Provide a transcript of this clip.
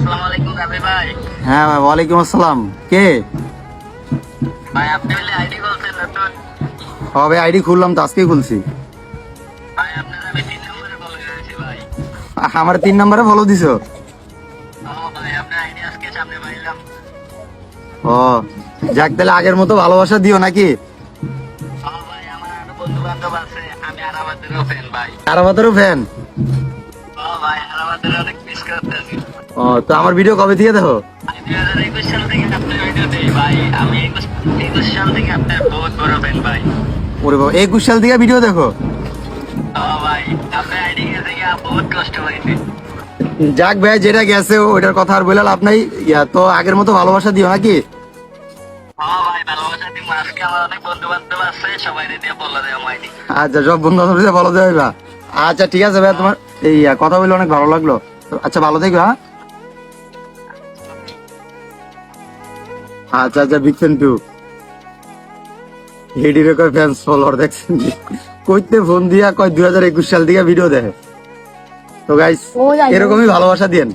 আসসালামু আলাইকুম রাবি ভাই। হ্যাঁ ভাই ওয়ালাইকুম আসসালাম। কে? ভাই আপনি বলে আইডি নতুন হবে আইডি খুললাম তো আজকেই খুলছি। ভাই আপনার আমি তিন নম্বরে বলে রয়েছি ভাই। আমার তিন নম্বরে ফলো দিছো? ও ভাই আপনার আইডি আজকে সামনে পাইলাম ও যাক তাহলে আগের মতো ভালোবাসা দিও নাকি? ভাই আমার আরও বন্ধু বান্ধব আছে আমি আরাবাদেরও ফ্যান ভাই। আরাবাতেরও ফ্যান ও তো আমার ভিডিও কবে থেকে দেখো? ওরে বাবা একুশ সাল থেকে ভিডিও দেখো? যাক ভাই যেটা গেছে ওইটার কথা আর বলে লাভ নাই। ইয়া তো আগের মতো ভালোবাসা দিও নাকি? বন্ধু বান্ধব বলে আচ্ছা সব বন্ধু ভালো দেবে আচ্ছা ঠিক আছে ভাই তোমার এই কথা বলে অনেক ভালো লাগল। আচ্ছা ভালো থেকো হ্যাঁ? আচ্ছা আচ্ছা বিগ ফ্যান টু। লেডি রেকর ফ্যান ফলোয়ার দেখছেন কইতে ফোন দিয়া কয় দুই হাজার একুশ সাল থেকে ভিডিও দেখে। তো গাইস এরকমই ভালোবাসা দিয়েন।